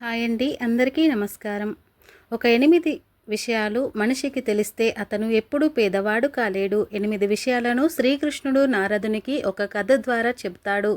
Hi అండి అందరికీ నమస్కారం. ఒక ఎనిమిది విషయాలు మనిషికి తెలిస్తే అతను ఎప్పుడూ పేదవాడు కాలేడు. ఎనిమిది విషయాలను శ్రీకృష్ణుడు నారదునికి ఒక కథ ద్వారా చెప్తాడు.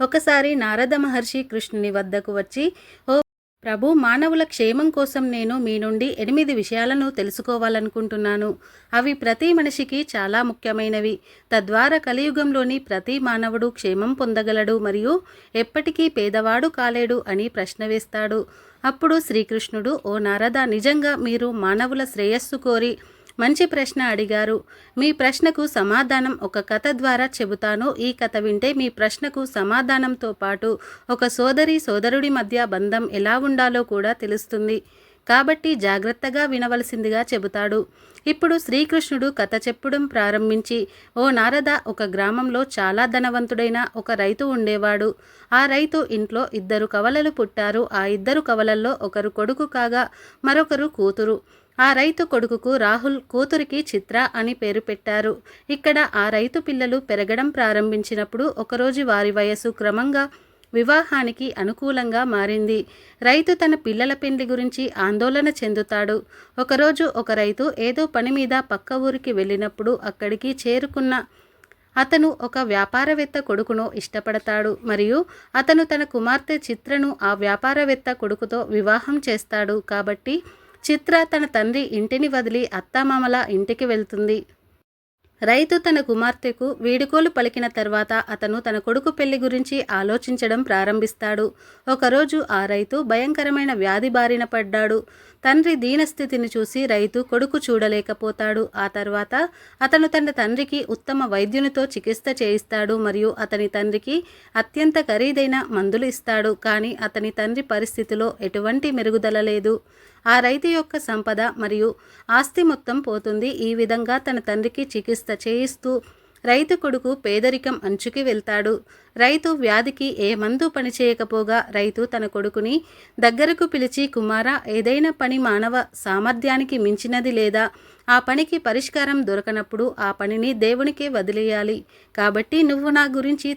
ఒకసారి నారద మహర్షి కృష్ణుని వద్దకు వచ్చి ఓ ప్రభు మానవుల క్షేమం కోసం నేను మీ నుండి ఎనిమిది విషయాలను తెలుసుకోవాలనుకుంటున్నాను. అవి ప్రతి మనిషికి చాలా ముఖ్యమైనవి. తద్వారా కలియుగంలోని ప్రతి మానవుడు క్షేమం పొందగలడు మరియు ఎప్పటికీ పేదవాడు కాలేడు అని ప్రశ్న వేస్తాడు. అప్పుడు శ్రీకృష్ణుడు ఓ నారద నిజంగా మీరు మానవుల శ్రేయస్సు కోరి మంచి ప్రశ్న అడిగారు. మీ ప్రశ్నకు సమాధానం ఒక కథ ద్వారా చెబుతాను. ఈ కథ వింటే మీ ప్రశ్నకు సమాధానంతో పాటు ఒక సోదరి సోదరుడి మధ్య బంధం ఎలా ఉండాలో కూడా తెలుస్తుంది. కాబట్టి జాగ్రత్తగా వినవలసిందిగా చెబుతాడు. ఇప్పుడు శ్రీకృష్ణుడు కథ చెప్పడం ప్రారంభించి ఓ నారద ఒక గ్రామంలో చాలా ధనవంతుడైన ఒక రైతు ఉండేవాడు. ఆ రైతు ఇంట్లో ఇద్దరు కవలలు పుట్టారు. ఆ ఇద్దరు కవలల్లో ఒకరు కొడుకు కాగా మరొకరు కూతురు. ఆ రైతు కొడుకుకు రాహుల్ కూతురికి చిత్ర అని పేరు పెట్టారు. ఇక్కడ ఆ రైతు పిల్లలు పెరగడం ప్రారంభించినప్పుడు ఒకరోజు వారి వయసు క్రమంగా వివాహానికి అనుకూలంగా మారింది. రైతు తన పిల్లల పెండ్లి గురించి ఆందోళన చెందుతాడు. ఒకరోజు ఒక రైతు ఏదో పని మీద పక్క ఊరికి వెళ్ళినప్పుడు అక్కడికి చేరుకున్న అతను ఒక వ్యాపారవేత్త కొడుకును ఇష్టపడతాడు. మరియు అతను తన కుమార్తె చిత్రను ఆ వ్యాపారవేత్త కొడుకుతో వివాహం చేస్తాడు. కాబట్టి చిత్ర తన తండ్రి ఇంటిని వదిలి అత్తామామల ఇంటికి వెళ్తుంది. రైతు తన కుమార్తెకు వీడుకోలు పలికిన తర్వాత అతను తన కొడుకు పెళ్ళి గురించి ఆలోచించడం ప్రారంభిస్తాడు. ఒకరోజు ఆ రైతు భయంకరమైన వ్యాధి బారిన పడ్డాడు. తండ్రి దీనస్థితిని చూసి రైతు కొడుకు చూడలేకపోతాడు. ఆ తర్వాత అతను తన తండ్రికి ఉత్తమ వైద్యునితో చికిత్స చేయిస్తాడు మరియు అతని తండ్రికి అత్యంత ఖరీదైన మందులు ఇస్తాడు. కానీ అతని తండ్రి పరిస్థితిలో ఎటువంటి మెరుగుదల లేదు. ఆ రైతు యొక్క సంపద మరియు ఆస్తి మొత్తం పోతుంది. ఈ విధంగా తన తండ్రికి చికిత్స చేయిస్తూ రైతు కొడుకు పేదరికం అంచుకి వెళ్తాడు. రైతు వ్యాధికి ఏ మందు పనిచేయకపోగా రైతు తన కొడుకుని దగ్గరకు పిలిచి కుమార ఏదైనా పని మానవ సామర్థ్యానికి మించినది లేదా? ఆ పనికి పరిష్కారం దొరకనప్పుడు ఆ పనిని దేవునికే వదిలేయాలి. కాబట్టి నువ్వు నా గురించి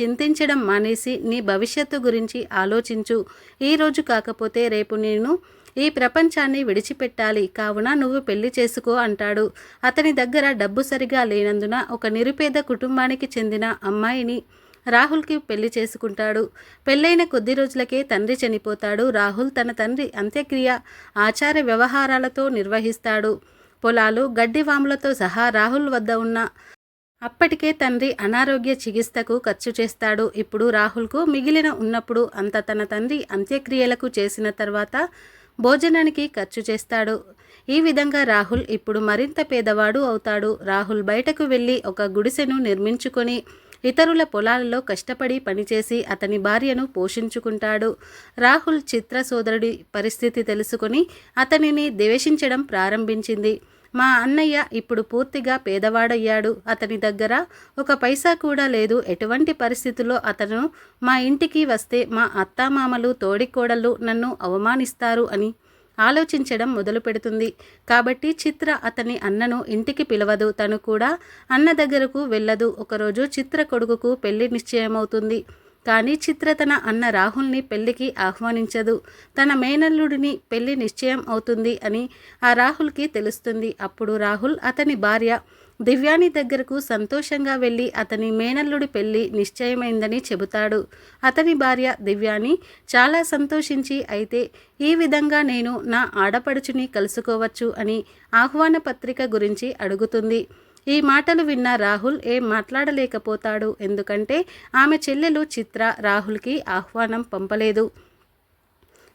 చింతించడం మానేసి నీ భవిష్యత్తు గురించి ఆలోచించు. ఈరోజు కాకపోతే రేపు నేను ఈ ప్రపంచాన్ని విడిచిపెట్టాలి. కావున నువ్వు పెళ్ళి చేసుకో అంటాడు. అతని దగ్గర డబ్బు సరిగా లేనందున ఒక నిరుపేద కుటుంబానికి చెందిన అమ్మాయిని రాహుల్కి పెళ్ళి చేసుకుంటాడు. పెళ్ళైన కొద్ది రోజులకే తండ్రి చనిపోతాడు. రాహుల్ తన తండ్రి అంత్యక్రియ ఆచార వ్యవహారాలతో నిర్వహిస్తాడు. పొలాలు గడ్డివాములతో సహా రాహుల్ వద్ద ఉన్న అప్పటికే తండ్రి అనారోగ్య చికిత్సకు ఖర్చు చేస్తాడు. ఇప్పుడు రాహుల్కు మిగిలిన ఉన్నప్పుడు అంత తన తండ్రి అంత్యక్రియలకు చేసిన తర్వాత భోజనానికి ఖర్చు చేస్తాడు. ఈ విధంగా రాహుల్ ఇప్పుడు మరింత పేదవాడు అవుతాడు. రాహుల్ బయటకు వెళ్ళి ఒక గుడిసెను నిర్మించుకొని ఇతరుల పొలాలలో కష్టపడి పనిచేసి అతని భార్యను పోషించుకుంటాడు. రాహుల్ చిత్ర సోదరుడి పరిస్థితి తెలుసుకొని అతనిని ద్వేషించడం ప్రారంభించింది. మా అన్నయ్య ఇప్పుడు పూర్తిగా పేదవాడయ్యాడు. అతని దగ్గర ఒక పైసా కూడా లేదు. ఎటువంటి పరిస్థితుల్లో అతను మా ఇంటికి వస్తే మా అత్తామామలు తోడికోడళ్ళు నన్ను అవమానిస్తారు అని ఆలోచించడం మొదలు పెడుతుంది కాబట్టి చిత్ర అతని అన్నను ఇంటికి పిలవదు. తను కూడా అన్న దగ్గరకు వెళ్ళదు. ఒకరోజు చిత్ర కొడుకుకు పెళ్ళి నిశ్చయమవుతుంది. కానీ చిత్ర తన అన్న రాహుల్ని పెళ్ళికి ఆహ్వానించదు. తన మేనల్లుడిని పెళ్ళి నిశ్చయం అవుతుంది అని ఆ రాహుల్కి తెలుస్తుంది. అప్పుడు రాహుల్ అతని భార్య దివ్యాని దగ్గరకు సంతోషంగా వెళ్ళి అతని మేనల్లుడి పెళ్ళి నిశ్చయమైందని చెబుతాడు. అతని భార్య దివ్యాని చాలా సంతోషించి అయితే ఈ విధంగా నేను నా ఆడపడుచుని కలుసుకోవచ్చు అని ఆహ్వాన పత్రిక గురించి అడుగుతుంది. ఈ మాటలు విన్న రాహుల్ ఏం మాట్లాడలేకపోతాడు. ఎందుకంటే ఆమె చెల్లెలు చిత్ర రాహుల్కి ఆహ్వానం పంపలేదు.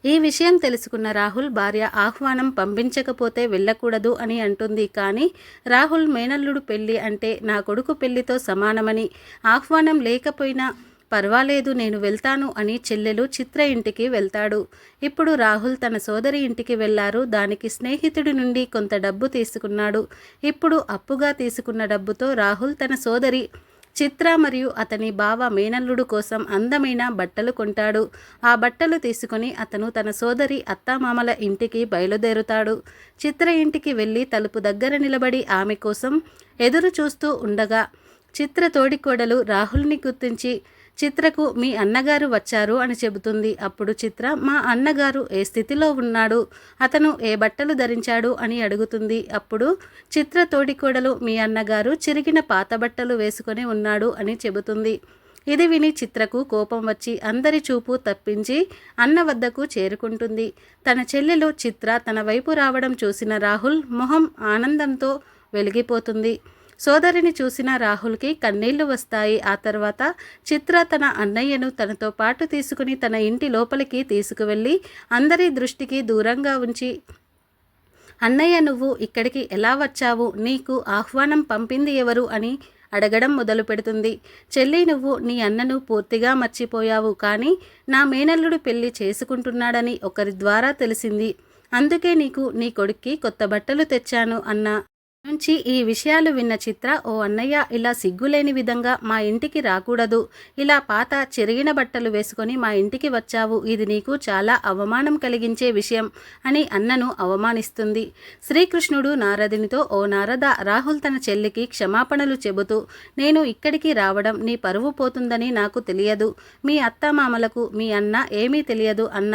ఈ విషయం తెలుసుకున్న రాహుల్ భార్య ఆహ్వానం పంపించకపోతే వెళ్ళకూడదు అని అంటుంది. కానీ రాహుల్ మేనల్లుడు పెళ్ళి అంటే నా కొడుకు పెళ్ళితో సమానమని. ఆహ్వానం లేకపోయినా పర్వాలేదు నేను వెళ్తాను అని చెల్లెలు చిత్ర ఇంటికి వెళ్తాడు. ఇప్పుడు రాహుల్ తన సోదరి ఇంటికి వెళ్ళారు. దానికి స్నేహితుడి నుండి కొంత డబ్బు తీసుకున్నాడు. ఇప్పుడు అప్పుగా తీసుకున్న డబ్బుతో రాహుల్ తన సోదరి చిత్ర మరియు అతని బావ మేనల్లుడు కోసం అందమైన బట్టలు కొంటాడు. ఆ బట్టలు తీసుకుని అతను తన సోదరి అత్తామామల ఇంటికి బయలుదేరుతాడు. చిత్ర ఇంటికి వెళ్ళి తలుపు దగ్గర నిలబడి ఆమె కోసం ఎదురు చూస్తూ ఉండగా చిత్ర తోడికోడలు రాహుల్ని గుర్తించి చిత్రకు మీ అన్నగారు వచ్చారు అని చెబుతుంది. అప్పుడు చిత్ర మా అన్నగారు ఏ స్థితిలో ఉన్నాడు? అతను ఏ బట్టలు ధరించాడు? అని అడుగుతుంది. అప్పుడు చిత్ర తోడికోడలు మీ అన్నగారు చిరిగిన పాత బట్టలు వేసుకొని ఉన్నాడు అని చెబుతుంది. ఇది విని చిత్రకు కోపం వచ్చి అందరి చూపు తప్పించి అన్న వద్దకు చేరుకుంటుంది. తన చెల్లెలు చిత్ర తన వైపు రావడం చూసిన రాహుల్ మొహం ఆనందంతో వెలిగిపోతుంది. సోదరిని చూసిన రాహుల్కి కన్నీళ్ళు వస్తాయి. ఆ తర్వాత చిత్ర తన అన్నయ్యను తనతో పాటు తీసుకుని తన ఇంటి లోపలికి తీసుకువెళ్ళి అందరి దృష్టికి దూరంగా ఉంచి అన్నయ్య నువ్వు ఇక్కడికి ఎలా వచ్చావు? నీకు ఆహ్వానం పంపింది ఎవరు? అని అడగడం మొదలు పెడుతుంది. చెల్లి నువ్వు నీ అన్నను పూర్తిగా మర్చిపోయావు. కానీ నా మేనల్లుడు పెళ్ళి చేసుకుంటున్నాడని ఒకరి ద్వారా తెలిసింది. అందుకే నీకు నీ కొడుక్కి కొత్త బట్టలు తెచ్చాను అన్న నుంచి ఈ విషయాలు విన్న చిత్ర ఓ అన్నయ్య ఇలా సిగ్గులేని విధంగా మా ఇంటికి రాకూడదు. ఇలా పాత చెరిగిన బట్టలు వేసుకొని మా ఇంటికి వచ్చావు. ఇది నీకు చాలా అవమానం కలిగించే విషయం అని అన్నను అవమానిస్తుంది. శ్రీకృష్ణుడు నారదునితో ఓ నారద రాహుల్ తన చెల్లికి క్షమాపణలు చెబుతూ నేను ఇక్కడికి రావడం నీ పరువు పోతుందని నాకు తెలియదు. మీ అత్తమామలకు మీ అన్న ఏమీ తెలియదు అన్న.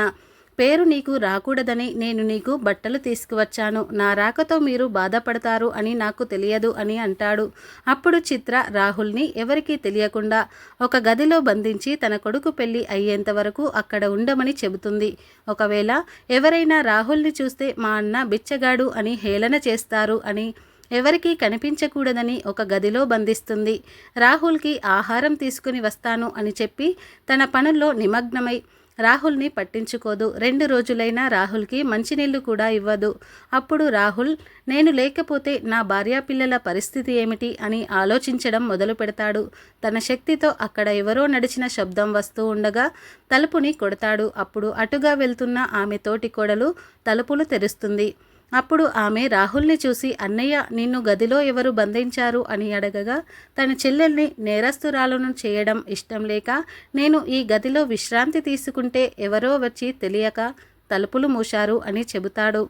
పేరు నీకు రాకూడదని నేను నీకు బట్టలు తీసుకువచ్చాను. నా రాకతో మీరు బాధపడతారు అని నాకు తెలియదు అని అంటాడు. అప్పుడు చిత్ర రాహుల్ని ఎవరికీ తెలియకుండా ఒక గదిలో బంధించి తన కొడుకు పెళ్ళి అయ్యేంత వరకు అక్కడ ఉండమని చెబుతుంది. ఒకవేళ ఎవరైనా రాహుల్ని చూస్తే మా అన్న బిచ్చగాడు అని హేళన చేస్తారు అని ఎవరికీ కనిపించకూడదని ఒక గదిలో బంధిస్తుంది. రాహుల్కి ఆహారం తీసుకుని వస్తాను అని చెప్పి తన పనుల్లో నిమగ్నమై రాహుల్ని పట్టించుకోదు. రెండు రోజులైనా రాహుల్కి మంచినీళ్ళు కూడా ఇవ్వదు. అప్పుడు రాహుల్ నేను లేకపోతే నా భార్యాపిల్లల పరిస్థితి ఏమిటి అని ఆలోచించడం మొదలు పెడతాడు. తన శక్తితో అక్కడ ఎవరో నడిచిన శబ్దం వస్తూ ఉండగా తలుపుని కొడతాడు. అప్పుడు అటుగా వెళ్తున్న ఆమె తోటి కొడలు తలుపులు తెరుస్తుంది. అప్పుడు ఆమె రాహుల్ని చూసి అన్నయ్య నిన్ను గదిలో ఎవరు బంధించారు? అని అడగగా తన చెల్లెల్ని నేరస్తురాలను చేయడం ఇష్టం లేక నేను ఈ గదిలో విశ్రాంతి తీసుకుంటే ఎవరో వచ్చి తెలియక తలుపులు మూశారు అని చెబుతాడు.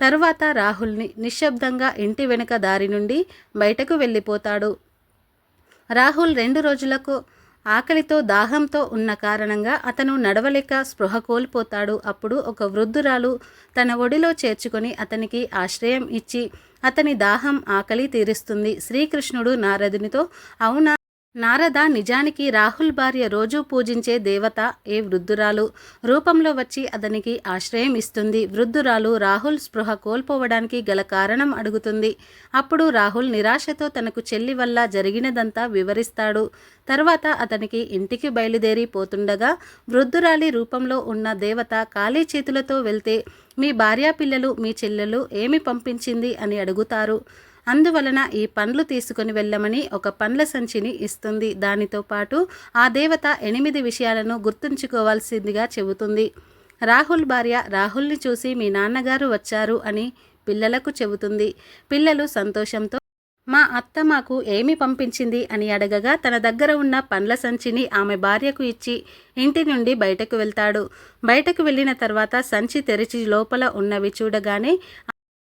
తరువాత రాహుల్ని నిశ్శబ్దంగా ఇంటి వెనుక దారి నుండి బయటకు వెళ్ళిపోతాడు. రాహుల్ రెండు రోజులకు ఆకలితో దాహంతో ఉన్న కారణంగా అతను నడవలేక స్పృహ కోల్పోతాడు. అప్పుడు ఒక వృద్ధురాలు తన ఒడిలో చేర్చుకొని అతనికి ఆశ్రయం ఇచ్చి అతని దాహం ఆకలి తీరుస్తుంది. శ్రీకృష్ణుడు నారదునితో అవునా? నారద నిజానికి రాహుల్ భార్య రోజూ పూజించే దేవత ఏ వృద్ధురాలు? రూపంలో వచ్చి అతనికి ఆశ్రయం ఇస్తుంది. వృద్ధురాలు రాహుల్ స్పృహ కోల్పోవడానికి గల కారణం అడుగుతుంది. అప్పుడు రాహుల్ నిరాశతో తనకు చెల్లి వల్ల జరిగినదంతా వివరిస్తాడు. తర్వాత అతనికి ఇంటికి బయలుదేరి పోతుండగా వృద్ధురాలి రూపంలో ఉన్న దేవత ఖాళీ చేతులతో వెళ్తే మీ భార్యా పిల్లలు మీ చెల్లెలు ఏమి పంపించింది? అని అడుగుతారు. అందువలన ఈ పండ్లు తీసుకుని వెళ్ళమని ఒక పండ్ల సంచిని ఇస్తుంది. దానితో పాటు ఆ దేవత ఎనిమిది విషయాలను గుర్తుంచుకోవాల్సిందిగా చెబుతుంది. రాహుల్ భార్య రాహుల్ని చూసి మీ నాన్నగారు వచ్చారు అని పిల్లలకు చెబుతుంది. పిల్లలు సంతోషంతో మా అత్త మాకు ఏమి పంపించింది? అని అడగగా తన దగ్గర ఉన్న పండ్ల సంచిని ఆమె భార్యకు ఇచ్చి ఇంటి నుండి బయటకు వెళ్తాడు. బయటకు వెళ్ళిన తర్వాత సంచి తెరిచి లోపల ఉన్నవి చూడగానే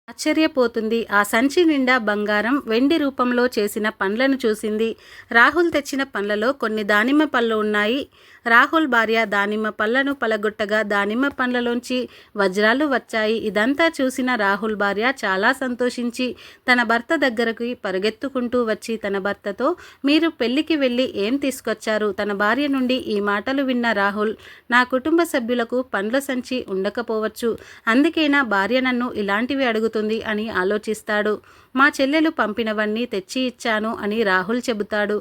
ఆశ్చర్యపోతుంది. ఆ సంచి నిండా బంగారం వెండి రూపంలో చేసిన పండ్లను చూసింది. రాహుల్ తెచ్చిన పండ్లలో కొన్ని దానిమ్మ పళ్ళు ఉన్నాయి. రాహుల్ భార్య దానిమ్మ పళ్ళను పలగొట్టగా దానిమ్మ పండ్లలోంచి వజ్రాలు వచ్చాయి. ఇదంతా చూసిన రాహుల్ భార్య చాలా సంతోషించి తన భర్త దగ్గరకు పరిగెత్తుకుంటూ వచ్చి తన భర్తతో మీరు పెళ్ళికి వెళ్ళి ఏం తీసుకొచ్చారు? తన భార్య నుండి ఈ మాటలు విన్న రాహుల్ నా కుటుంబ సభ్యులకు పండ్ల సంచి ఉండకపోవచ్చు. అందుకే నా భార్య నన్ను ఇలాంటివి అడుగుతుంది అని ఆలోచిస్తాడు. మా చెల్లెలు పంపినవన్నీ తెచ్చి ఇచ్చాను అని రాహుల్ చెబుతాడు.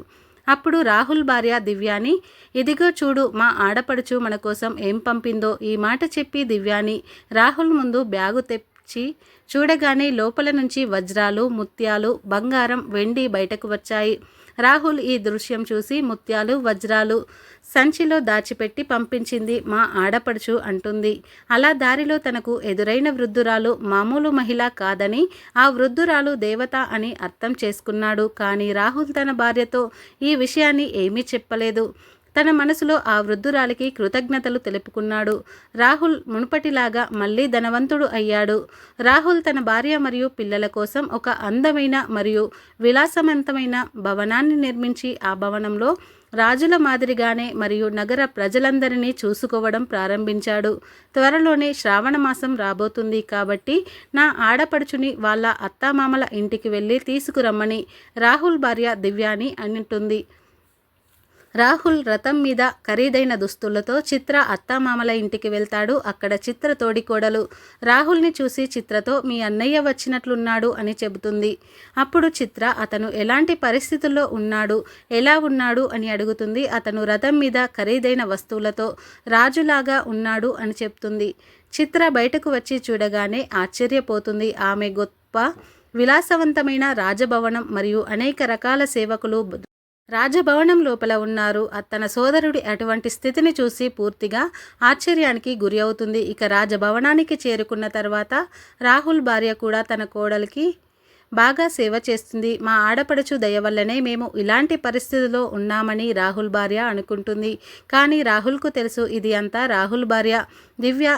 అప్పుడు రాహుల్ భార్య దివ్యాని ఇదిగో చూడు మా ఆడపడుచు మన కోసం ఏం పంపిందో? ఈ మాట చెప్పి దివ్యాని రాహుల్ ముందు బ్యాగు తెచ్చి చూడగానే లోపల నుంచి వజ్రాలు ముత్యాలు బంగారం వెండి బయటకు వచ్చాయి. రాహుల్ ఈ దృశ్యం చూసి ముత్యాలు వజ్రాలు సంచిలో దాచిపెట్టి పంపించింది. మా ఆడపడుచు అంటుంది. అలా దారిలో తనకు ఎదురైన వృద్ధురాలు మామూలు మహిళ కాదని ఆ వృద్ధురాలు దేవత అని అర్థం చేసుకున్నాడు. కానీ రాహుల్ తన భార్యతో ఈ విషయాన్ని ఏమీ చెప్పలేదు. తన మనసులో ఆ వృద్ధురాలికి కృతజ్ఞతలు తెలుపుకున్నాడు. రాహుల్ మునుపటిలాగా మళ్ళీ ధనవంతుడు అయ్యాడు. రాహుల్ తన భార్య మరియు పిల్లల కోసం ఒక అందమైన మరియు విలాసవంతమైన భవనాన్ని నిర్మించి ఆ భవనంలో రాజుల మాదిరిగానే మరియు నగర ప్రజలందరినీ చూసుకోవడం ప్రారంభించాడు. త్వరలోనే శ్రావణ మాసం రాబోతుంది కాబట్టి నా ఆడపడుచుని వాళ్ళ అత్తామామల ఇంటికి వెళ్ళి తీసుకురమ్మని రాహుల్ భార్య దివ్యాని అంటుంది రాహుల్ రథం మీద ఖరీదైన దుస్తులతో చిత్ర అత్తామామల ఇంటికి వెళ్తాడు. అక్కడ చిత్ర తోడికోడలు రాహుల్ని చూసి చిత్రతో మీ అన్నయ్య వచ్చినట్లున్నాడు అని చెబుతుంది. అప్పుడు చిత్ర అతను ఎలాంటి పరిస్థితుల్లో ఉన్నాడు? ఎలా ఉన్నాడు? అని అడుగుతుంది. అతను రథం మీద ఖరీదైన వస్తువులతో రాజులాగా ఉన్నాడు అని చెప్తుంది. చిత్ర బయటకు వచ్చి చూడగానే ఆశ్చర్యపోతుంది. ఆమె గొప్ప విలాసవంతమైన రాజభవనం మరియు అనేక రకాల సేవకులు రాజభవనం లోపల ఉన్నారు. తన సోదరుడి అటువంటి స్థితిని చూసి పూర్తిగా ఆశ్చర్యానికి గురి అవుతుంది. ఇక రాజభవనానికి చేరుకున్న తర్వాత రాహుల్ భార్య కూడా తన కోడలికి బాగా సేవ చేస్తుంది. మా ఆడపడుచు దయ వల్లనే మేము ఇలాంటి పరిస్థితిలో ఉన్నామని రాహుల్ భార్య అనుకుంటుంది. కానీ రాహుల్కు తెలుసు ఇది అంతా రాహుల్ భార్య. దివ్య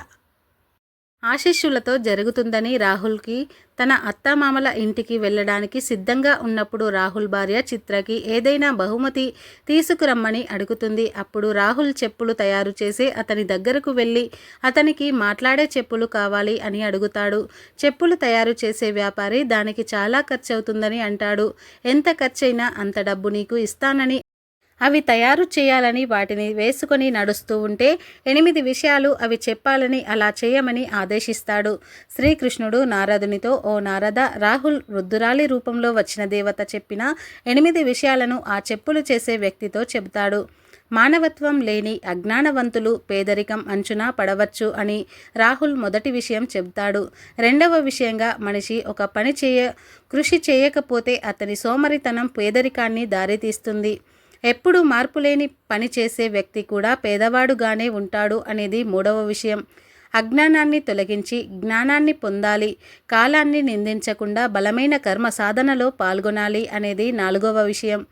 ఆశీస్సులతో జరుగుతుందని రాహుల్కి తన అత్తమామల ఇంటికి వెళ్ళడానికి సిద్ధంగా ఉన్నప్పుడు రాహుల్ భార్య చిత్రకి ఏదైనా బహుమతి తీసుకురమ్మని అడుగుతుంది. అప్పుడు రాహుల్ చెప్పులు తయారు చేసి అతని దగ్గరకు వెళ్ళి అతనికి మాట్లాడే చెప్పులు కావాలి అని అడుగుతాడు. చెప్పులు తయారు చేసే వ్యాపారి దానికి చాలా ఖర్చవుతుందని అంటాడు. ఎంత ఖర్చైనా అంత డబ్బు నీకు ఇస్తానని అవి తయారు చేయాలని వాటిని వేసుకొని నడుస్తూ ఉంటే ఎనిమిది విషయాలు అవి చెప్పాలని అలా చేయమని ఆదేశిస్తాడు. శ్రీకృష్ణుడు నారదునితో ఓ నారద రాహుల్ వృద్ధురాలి రూపంలో వచ్చిన దేవత చెప్పిన ఎనిమిది విషయాలను ఆ చెప్పులు చేసే వ్యక్తితో చెబుతాడు. మానవత్వం లేని అజ్ఞానవంతులు పేదరికం అంచున పడవచ్చు అని రాహుల్ మొదటి విషయం చెబుతాడు. రెండవ విషయంగా మనిషి ఒక పని చేయ కృషి చేయకపోతే అతని సోమరితనం పేదరికాన్ని దారితీస్తుంది. ఎప్పుడు మార్పులేని పని చేసే వ్యక్తి కూడా పేదవాడుగానే ఉంటాడు అనేది మూడవ విషయం. అజ్ఞానాన్ని తొలగించి జ్ఞానాన్ని పొందాలి కాలాన్ని నిందించకుండా బలమైన కర్మ సాధనలో పాల్గొనాలి అనేది నాలుగవ విషయం.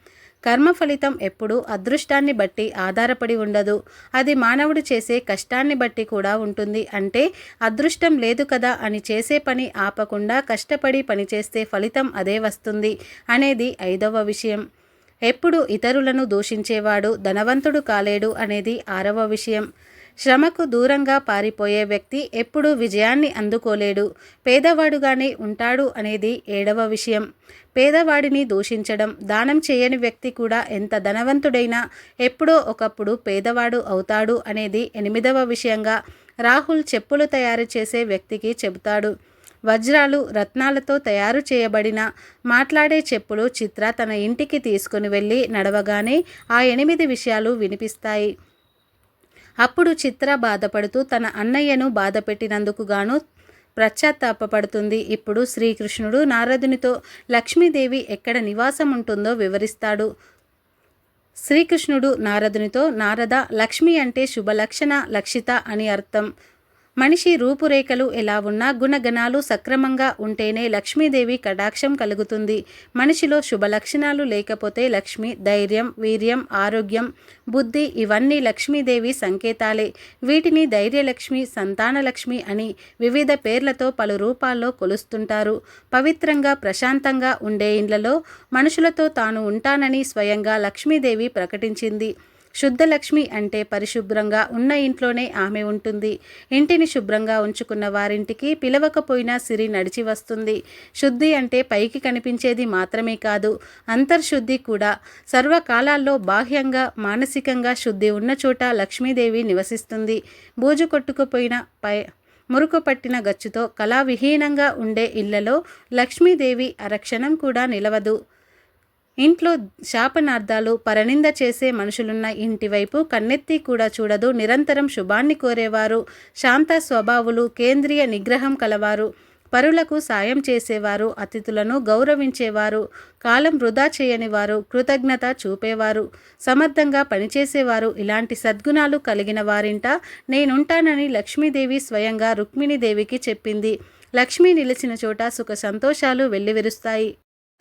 కర్మ ఫలితం ఎప్పుడూ అదృష్టాన్ని బట్టి ఆధారపడి ఉండదు. అది మానవుడు చేసే కష్టాన్ని బట్టి కూడా ఉంటుంది. అంటే అదృష్టం లేదు కదా అని చేసే పని ఆపకుండా కష్టపడి పనిచేస్తే ఫలితం అదే వస్తుంది అనేది ఐదవ విషయం. ఎప్పుడు ఇతరులను దూషించేవాడు ధనవంతుడు కాలేడు అనేది ఆరవ విషయం. శ్రమకు దూరంగా పారిపోయే వ్యక్తి ఎప్పుడూ విజయాన్ని అందుకోలేడు. పేదవాడుగానే ఉంటాడు అనేది ఏడవ విషయం. పేదవాడిని దూషించడం దానం చేయని వ్యక్తి కూడా ఎంత ధనవంతుడైనా ఎప్పుడో ఒకప్పుడు పేదవాడు అవుతాడు అనేది ఎనిమిదవ విషయంగా రాహుల్ చెప్పులు తయారు చేసే వ్యక్తికి చెబుతాడు. వజ్రాలు రత్నాలతో తయారు చేయబడిన మాట్లాడే చెప్పులు చిత్ర తన ఇంటికి తీసుకుని వెళ్ళి నడవగానే ఆ ఎనిమిది విషయాలు వినిపిస్తాయి. అప్పుడు చిత్ర బాధపడుతూ తన అన్నయ్యను బాధపెట్టినందుకు గాను పశ్చాత్తాపడుతుంది ఇప్పుడు శ్రీకృష్ణుడు నారదునితో లక్ష్మీదేవి ఎక్కడ నివాసం ఉంటుందో వివరిస్తాడు. శ్రీకృష్ణుడు నారదునితో నారద లక్ష్మి అంటే శుభలక్షణ లక్షిత అని అర్థం. మనిషి రూపురేఖలు ఎలా ఉన్నా గుణగణాలు సక్రమంగా ఉంటేనే లక్ష్మీదేవి కటాక్షం కలుగుతుంది. మనిషిలో శుభ లక్షణాలు లేకపోతే లక్ష్మి ధైర్యం వీర్యం ఆరోగ్యం బుద్ధి ఇవన్నీ లక్ష్మీదేవి సంకేతాలే. వీటిని ధైర్యలక్ష్మి సంతానలక్ష్మి అని వివిధ పేర్లతో పలు రూపాల్లో కొలుస్తుంటారు. పవిత్రంగా ప్రశాంతంగా ఉండే ఇండ్లలో మనుషులతో తాను ఉంటానని స్వయంగా లక్ష్మీదేవి ప్రకటించింది. శుద్ధలక్ష్మి అంటే పరిశుభ్రంగా ఉన్న ఇంట్లోనే ఆమె ఉంటుంది. ఇంటిని శుభ్రంగా ఉంచుకున్న వారింటికి పిలవకపోయినా సిరి నడిచి వస్తుంది. శుద్ధి అంటే పైకి కనిపించేది మాత్రమే కాదు అంతర్శుద్ధి కూడా. సర్వకాలాల్లో బాహ్యంగా మానసికంగా శుద్ధి ఉన్న చోట లక్ష్మీదేవి నివసిస్తుంది. బూజు కొట్టుకుపోయిన పై మురుకు పట్టిన గచ్చుతో కళావిహీనంగా ఉండే ఇళ్ళలో లక్ష్మీదేవి అరక్షణం కూడా నిలవదు. ఇంట్లో శాపనార్థాలు పరనింద చేసే మనుషులున్న ఇంటివైపు కన్నెత్తి కూడా చూడదు నిరంతరం శుభాన్ని కోరేవారు శాంత స్వభావులు కేంద్రీయ నిగ్రహం కలవారు పరులకు సాయం చేసేవారు అతిథులను గౌరవించేవారు కాలం వృధా చేయని వారు కృతజ్ఞత చూపేవారు సమర్థంగా పనిచేసేవారు ఇలాంటి సద్గుణాలు కలిగిన వారింట నేనుంటానని లక్ష్మీదేవి స్వయంగా రుక్మిణీదేవికి చెప్పింది. లక్ష్మి నిలిచిన చోట సుఖ సంతోషాలు వెల్లివిరుస్తాయి.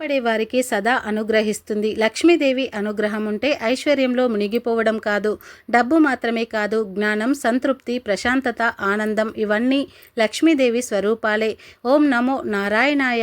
పడే వారికి సదా అనుగ్రహిస్తుంది. లక్ష్మీదేవి అనుగ్రహం ఉంటే ఐశ్వర్యంలో మునిగిపోవడం కాదు. డబ్బు మాత్రమే కాదు జ్ఞానం సంతృప్తి ప్రశాంతత ఆనందం ఇవన్నీ లక్ష్మీదేవి స్వరూపాలే. ఓం నమో నారాయణాయ.